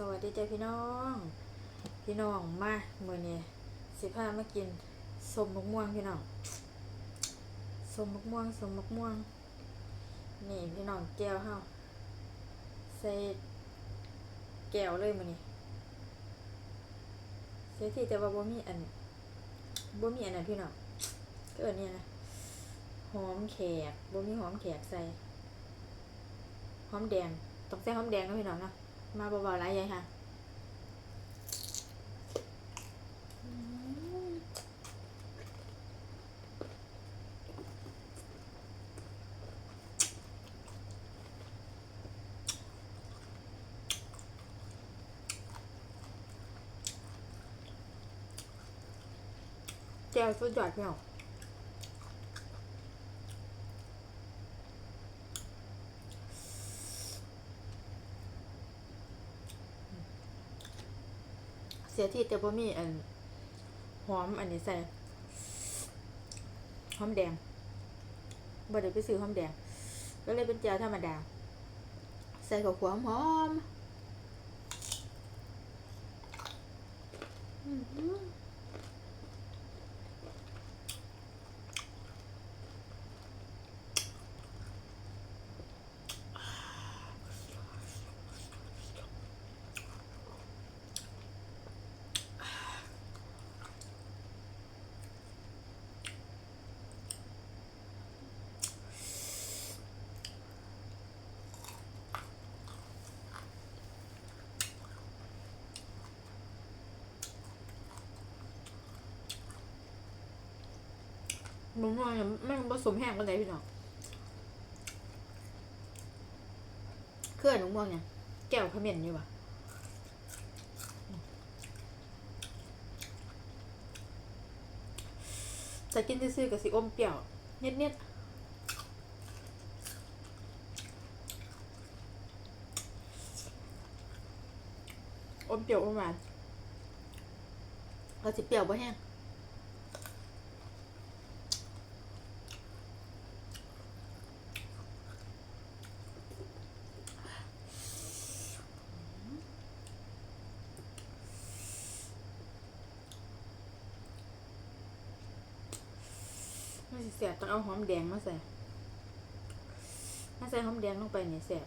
สวัสดีจ้าพี่น้อง พี่น้องมาเมื่อนี้สิพามากินสมมะม่วงพี่น้องสมมะม่วงสมมะม่วง นี่พี่น้องแก้วเฮาใส่แก้วเลยมื้อนี้เสียที่แต่ว่าบ่มีอันบ่มีอันนั้นพี่น้องก็อันนี้นะหอมแขกบ่มีหอมแขกใส่หอมแดงต้องใส่หอมแดงนะพี่น้องเนาะ มาเบาๆไรยายค่ะอืมแจ่ว สุดยอดพี่น้องเสียที่แต่บ่มีอันหอมอันนี้ใส่หอมแดงบ่ได้ไปซื้อหอมแดง ก็เลยเป็นเจียวธรรมดา ใส่กับหัวหอมอื้อ หือมม่วงเนี่ยมันผสมแห้งกันเลยพี่น้องเคลื่อนมะม่วงเนี่ย แก้วขมิ้นอยู่ปะจะกินซื่อๆกับสิอมเปรี้ยวนิดๆอมเปรี้ยวอมหวานเราจะเปรี้ยวบ่แห้ง สิแสบต้องเอาหอมแดงมาใส่ถ้าใส่หอมแดงลงไปเนี่ยแสบ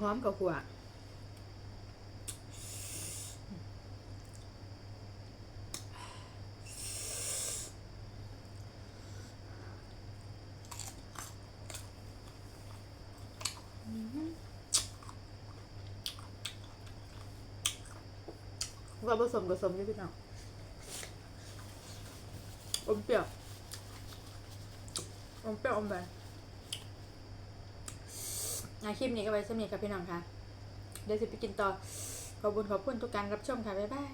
หอมกับหัว ว่าผสมกับสมนี่พี่น้องอมเปรี้ยวอมเปรี้ยวอมไปงานคลิปนี้ก็ไว้สำหรับกับพี่น้องค่ะ เดี๋ยวจะไปกินต่อ ขอบคุณขอบคุณทุกการรับชมค่ะ บ๊ายบาย